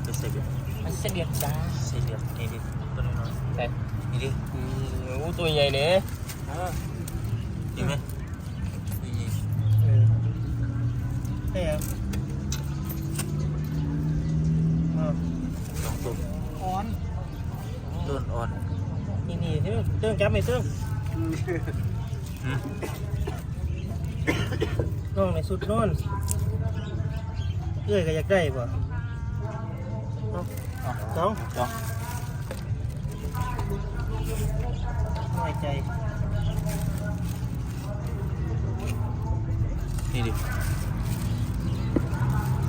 ยังคือใส่เบียร์มันเสลียดจ้าใส่เบียร์นี่ดิตัวน้อยใช่ๆนี่ดิอืมโอ้ตัวใหญ่เนี่ยดีไหมนี่เออใช่ครับอ้าวสองตัวอ่อนต้นอ่อนนี่นี่เรื่องเรื่องจับไม่เรื่องหืมน้องในสุดนอนเอื้อยก็อยากได้ป่ะ เอ๋อสองสองน้อยใจนี่ดิ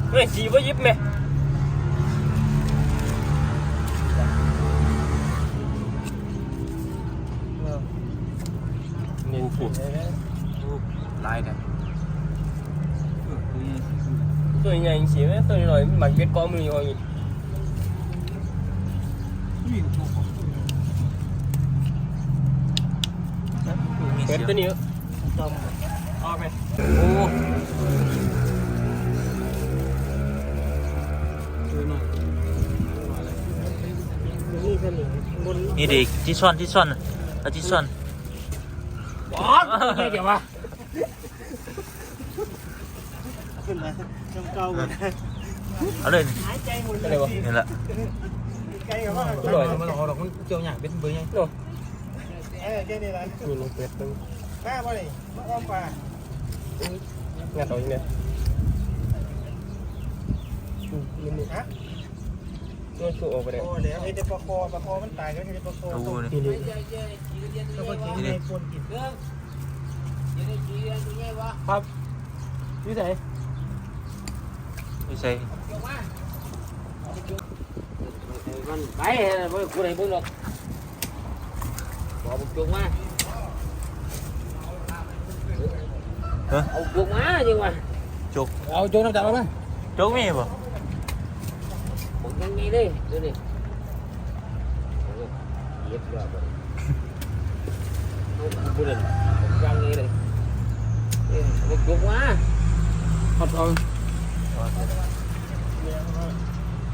เฮ้ยสีว่ายิบไหม เออเน้นสุดรูปลายเนี่ยตัวใหญ่จริงๆไหมตัวน้อยๆหมักเบ็ดกองมืออยู่อย่างงี้มีเบ็เสีดยงตัวนี้ต้มออกไหมโอ้นี่สนิมบนนี่ดิที่ซ่อนที่ซ่อนเอาที่ซ่อนอ๋อไม่เดี๋ยววะขึ้นมาจำเก่าก่อนเอาเลยหายใจหมดเลอะไรยวะนี่แหละ ไกลกับว่าอร่อยมันออกดอกมันเกี่ยวหยางเป็นเบอร์ยังโอ้เออแค่นี้แหละมีลงเป็ดตึงแม่บ่ดิมาอ้อมป่างัดเอาอย่างเนี้ยนี่นี่ฮะตัวชูออกไปเลยโอ้เดี๋ยวไอ้เด็กปลาคอปลาคอมันตายก็ไอ้เด็กปลาคอดูนี่นี่นี่แล้วก็กินในคนกินครับนี่ไหนไม่ใช่ มันไปไปกูไหนบุ้งหรอกบอกบุกจุกมาเฮ้ยเอาจุกมาจริงวะจุกเอาโจกน้ำจับมาไหมจุกมีป่ะผมยังมีเลยดูนี่เย็บแบบกูเด่นผมยังมีเลยบุกจุกมาผัดเอา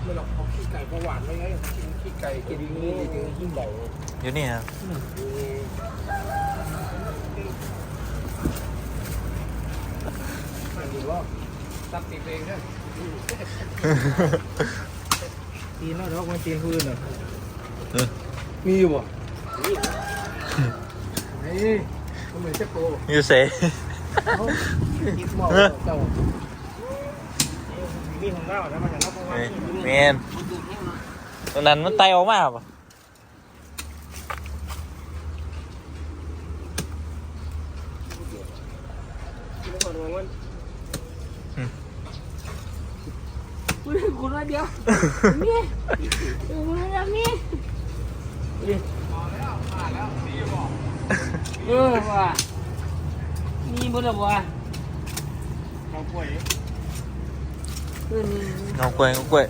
ไม่หรอกเอาขี้ไก่ประหวานไว้ไงกินขี้ไก่กินนี่ถึงยิ่งใหญ่อยู่นี่ครับมันดีว่าตัดติดเองเนี่ยตีนแล้วเดี๋ยวมันตีนพื้นเลยมีอยู่บ่ไอ้มันเหมือนเจ้าโกอยู่เส กินหม้อเจ้ามีของเราแล้วมันจะรับประวัติเมนตรงนั้นมันไตออกมาป่ะคุณว่าเดียวนี่คุณว่านี่เออว่ะมีบุญหรอวะเขาป่วย เงากล้วยเงากล้วย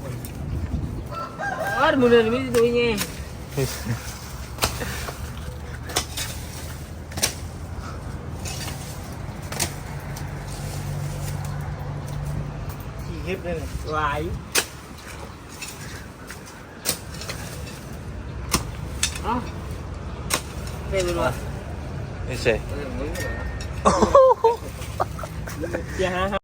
อ๋อบุญเลยไม่ตัวยังไงขี่เก็บเลยไหวอ๋อเป็นบุญวะไม่ใช่อย่าหา